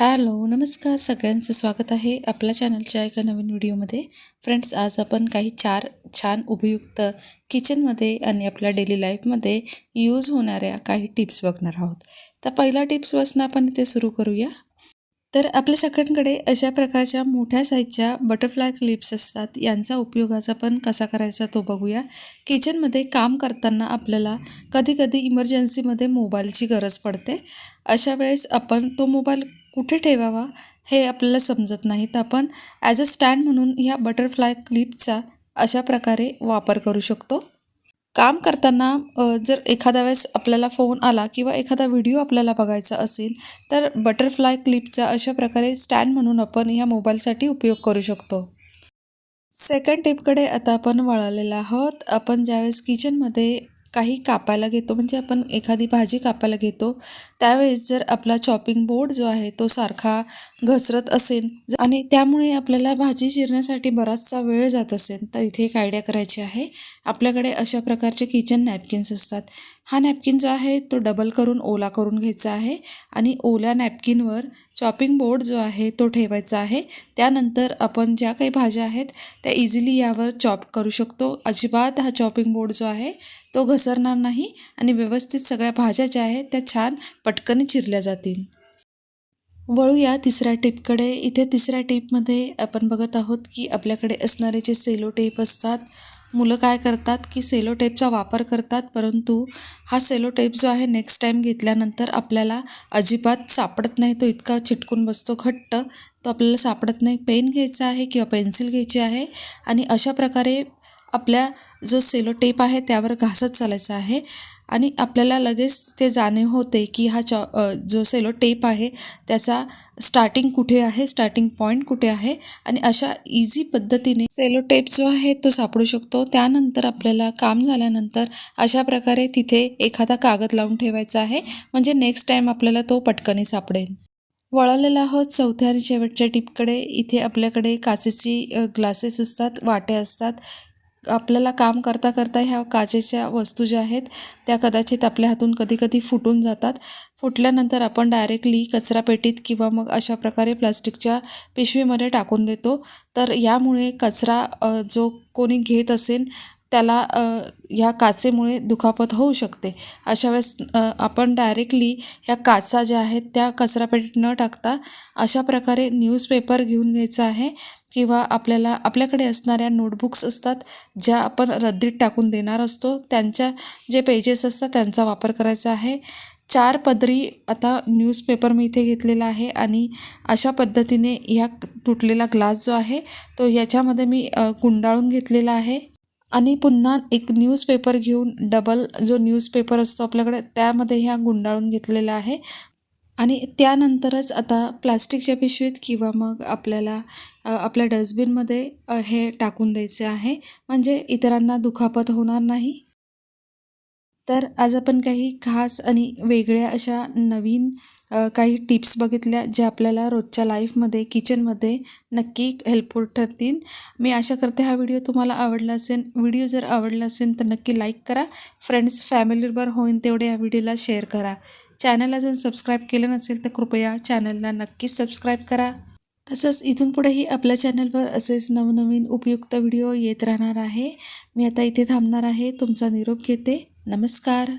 Hello नमस्कार सगळ्यांचं स्वागत आहे आपल्या चॅनलच्या एका नवीन व्हिडिओमध्ये. फ्रेंड्स आज आपण काही चार छान उपयुक्त किचनमध्ये आणि आपल्या डेली लाईफमध्ये यूज होणाऱ्या काही टिप्स बघणार आहोत. तर पहिला टिप्सपासून आपण इथे सुरू करूया. तर आपल्या सगळ्यांकडे अशा प्रकारच्या मोठ्या साईजच्या बटरफ्लाय क्लिप्स असतात. यांचा उपयोगाचा पण कसा करायचा तो बघूया. किचनमध्ये काम करताना आपल्याला कधीकधी इमर्जन्सीमध्ये मोबाईलची गरज पडते. अशा वेळेस आपण तो मोबाईल कुठे ठेवावा हे आपल्याला समजत नाही. तर आपण ॲज अ स्टँड म्हणून ह्या बटरफ्लाय क्लिपचा अशा प्रकारे वापर करू शकतो. काम करताना जर एखाद्या वेळेस आपल्याला फोन आला किंवा एखादा व्हिडिओ आपल्याला बघायचा असेल तर बटरफ्लाय क्लिपचा अशा प्रकारे स्टँड म्हणून आपण ह्या मोबाईलसाठी उपयोग करू शकतो. सेकंड टिपकडे आता आपण वळालेला आहोत. आपण ज्यावेळेस किचनमध्ये काही कापायला घेतो म्हणजे आपण एखादी भाजी कापायला घेतो त्यावेळेस जर आपला चॉपिंग बोर्ड जो आहे तो सारखा घसरत असेल आणि त्यामुळे आपल्याला भाजी चिरण्यासाठी बराचसा वेळ जात असेल तर इथे एक आयडिया करायची आहे. आपल्याकडे अशा प्रकारचे किचन नॅपकिन्स असतात. हा नॅपकिन जो आहे तो डबल करून ओला करून घ्यायचा आहे आणि ओल्या नॅपकिनवर चॉपिंग बोर्ड जो आहे तो ठेवायचा आहे. त्यानंतर आपण ज्या काही भाज्या आहेत त्या इझिली यावर चॉप करू शकतो. अजिबात हा चॉपिंग बोर्ड जो आहे तो घस घसरणार नाही आणि व्यवस्थित सगळ्या भाज्या ज्या आहेत त्या छान पटकन चिरल्या जातील. वळूया तिसऱ्या टिपकडे. इथे तिसऱ्या टिपमध्ये आपण बघत आहोत की आपल्याकडे असणारे जे सेलो टेप असतात मुलं काय करतात की सेलो टेपचा वापर करतात परंतु हा सेलो टेप जो आहे नेक्स्ट टाईम घेतल्यानंतर आपल्याला अजिबात सापडत नाही तो इतका चिटकून बसतो घट्ट तो आपल्याला सापडत नाही. पेन घ्यायचा आहे किंवा पेन्सिल घ्यायची आहे आणि अशा प्रकारे आपल्या जो सेलो टेप आहे त्यावर घासत चालायचा आहे. आणि आपल्याला लगेच ते जाणीव होते की हा चॉ जो सेलो टेप आहे त्याचा स्टार्टिंग कुठे आहे स्टार्टिंग पॉईंट कुठे आहे. आणि अशा इझी पद्धतीने सेलो टेप जो आहे तो सापडू शकतो. त्यानंतर आपल्याला काम झाल्यानंतर अशा प्रकारे तिथे एखादा कागद लावून ठेवायचा आहे. म्हणजे नेक्स्ट टाईम आपल्याला तो पटकनी सापडेल. वळालेला आहोत. चौथ्या आणि शेवटच्या टिपकडे इथे आपल्याकडे काचेची ग्लासेस असतात वाटे असतात. आपल्याला काम करता करता ह्या काचेच्या वस्तू ज्या आहेत त्या कदाचित आपल्या हातून कधी कधी फुटून जातात. फुटल्यानंतर आपण डायरेक्टली कचरापेटीत किंवा मग अशा प्रकारे प्लास्टिकच्या पिशवीमध्ये टाकून देतो. तर यामुळे कचरा जो कोणी घेत असेल त्याला ह्या काचेमुळे दुखापत होऊ शकते. अशा वेळेस आपण डायरेक्टली ह्या काचा ज्या आहेत त्या कचरापेटीत न टाकता अशा प्रकारे न्यूजपेपर घेऊन घ्यायचा आहे किंवा आपल्याला आपल्याकडे असणाऱ्या नोटबुक्स असतात ज्या आपण रद्दीत टाकून देणार असतो त्यांच्या जे पेजेस असतात त्यांचा वापर करायचा आहे. चार पदरी आता न्यूजपेपर मी इथे घेतलेला आहे आणि अशा पद्धतीने ह्या तुटलेला ग्लास जो आहे तो याच्यामध्ये मी गुंडाळून घेतलेला आहे. आणि पुन्हा एक न्यूजपेपर घेऊन डबल जो न्यूजपेपर असतो आपल्याकडे त्यामध्ये ह्या गुंडाळून घेतलेला आहे. आणि त्यानंतरच आता प्लास्टिकच्या पिशवीत किंवा मग आपल्याला आपल्या डस्टबिनमध्ये हे टाकून द्यायचे आहे. म्हणजे इतरांना दुखापत होणार नाही. तर आज आपण काही खास आणि वेगळ्या अशा नवीन काही टिप्स बघितल्या ज्या आपल्याला रोजच्या लाईफमध्ये किचनमध्ये नक्की हेल्पफुल ठरतील. मी आशा करते हा व्हिडिओ तुम्हाला आवडला असेल. व्हिडिओ जर आवडला असेल तर नक्की लाईक करा. फ्रेंड्स फॅमिलीवर होईन तेवढे या व्हिडिओला शेअर करा. चॅनल अजून सबस्क्राईब केलं नसेल तर कृपया चॅनलला नक्कीच सबस्क्राईब करा. तसंच इथून पुढेही आपल्या चॅनलवर असेच नवनवीन उपयुक्त व्हिडिओ येत राहणार आहे. मी आता इथे थांबणार आहे. तुमचा निरोप घेते. नमस्कार.